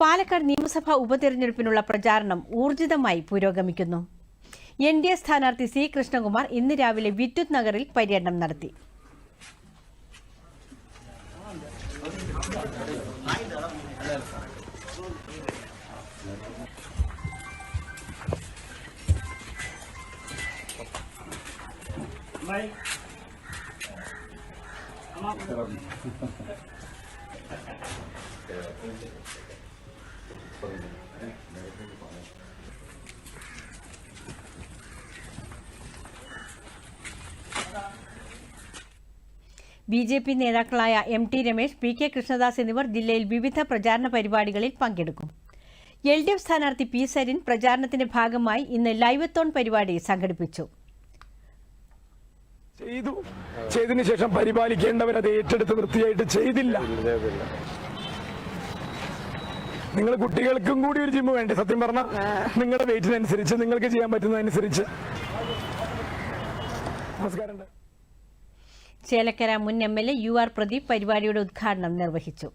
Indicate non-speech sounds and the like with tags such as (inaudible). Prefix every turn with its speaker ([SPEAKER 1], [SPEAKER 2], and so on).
[SPEAKER 1] പാലക്കാട് നിയമസഭാ ഉപതെരഞ്ഞെടുപ്പിനുള്ള പ്രചാരണം ഊർജിതമായി പുരോഗമിക്കുന്നു. എൻ ഡി എ സ്ഥാനാർത്ഥി സി കൃഷ്ണകുമാർ ഇന്ന് രാവിലെ വിദ്യുത് നഗറിൽ പര്യടനം നടത്തി. (laughs) ബി ജെ പി നേതാക്കളായ M T Ramesh P K Krishnadas എന്നിവർ ജില്ലയിൽ വിവിധ പ്രചാരണ പരിപാടികളിൽ പങ്കെടുക്കും. എൽ ഡി എഫ് സ്ഥാനാർത്ഥി പി സരിൻ പ്രചാരണത്തിന്റെ ഭാഗമായി ഇന്ന് ലൈവത്തോൺ പരിപാടി സംഘടിപ്പിച്ചു.
[SPEAKER 2] ചെയ്തു. ചെയ്തതിനു ശേഷം പരിപാലിക്കേണ്ടവർ അത് ഏറ്റെടുത്ത് വൃത്തിയായിട്ട് ചെയ്തില്ല. നിങ്ങൾ കുട്ടികൾക്കും കൂടി ഒരു ജിമ്മ് വേണ്ടേ? സത്യം പറഞ്ഞ നിങ്ങളുടെ വെയിറ്റിനനുസരിച്ച് നിങ്ങൾക്ക് ചെയ്യാൻ പറ്റുന്നതനുസരിച്ച്. നമസ്കാരം
[SPEAKER 1] ചേലക്കര മുൻ M L A U R Pradeep പരിപാടിയുടെ ഉദ്ഘാടനം നിർവഹിച്ചു